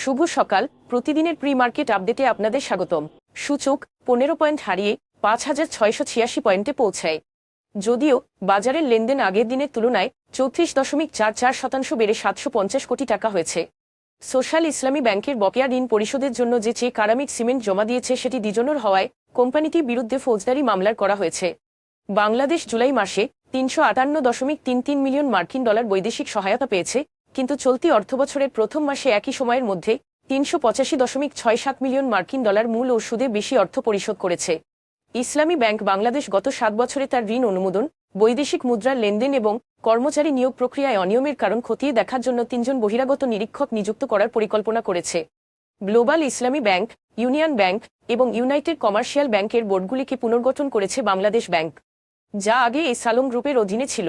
শুভ সকাল। প্রতিদিনের pre market আপডেটে আপনাদের স্বাগতম। সূচক পনেরো পয়েন্ট হারিয়ে পাঁচ হাজার ছয়শো ছিয়াশি পয়েন্টে পৌঁছায়। যদিও বাজারের লেনদেন আগের দিনের তুলনায় চৌত্রিশ দশমিক চার চার শতাংশ বেড়ে সাতশো পঞ্চাশ কোটি টাকা হয়েছে। সোশ্যাল ইসলামী ব্যাংকের বকেয়া ঋণ পরিশোধের জন্য যে চেক আরামিক সিমেন্ট জমা দিয়েছে সেটি ডিজনোর হওয়ায় কোম্পানিটির বিরুদ্ধে ফৌজদারি মামলার করা হয়েছে। বাংলাদেশ জুলাই মাসে তিনশো আটান্ন দশমিক তিন তিন মিলিয়ন মার্কিন ডলার বৈদেশিক সহায়তা পেয়েছে কিন্তু চলতি অর্থবছরের প্রথম মাসে একই সময়ের মধ্যে তিনশো পঁচাশি দশমিক ছয় সাত মিলিয়ন মার্কিন ডলার মূল ও সুদে বেশি অর্থ পরিশোধ করেছে। ইসলামী ব্যাংক বাংলাদেশ গত সাত বছরে তার ঋণ অনুমোদন, বৈদেশিক মুদ্রার লেনদেন এবং কর্মচারী নিয়োগ প্রক্রিয়ায় অনিয়মের কারণ খতিয়ে দেখার জন্য তিনজন বহিরাগত নিরীক্ষক নিযুক্ত করার পরিকল্পনা করেছে। Global Islami bank, union bank এবং ইউনাইটেড কমার্শিয়াল ব্যাংকের বোর্ডগুলিকে পুনর্গঠন করেছে বাংলাদেশ ব্যাংক, যা আগে এই সালং গ্রুপের অধীনে ছিল।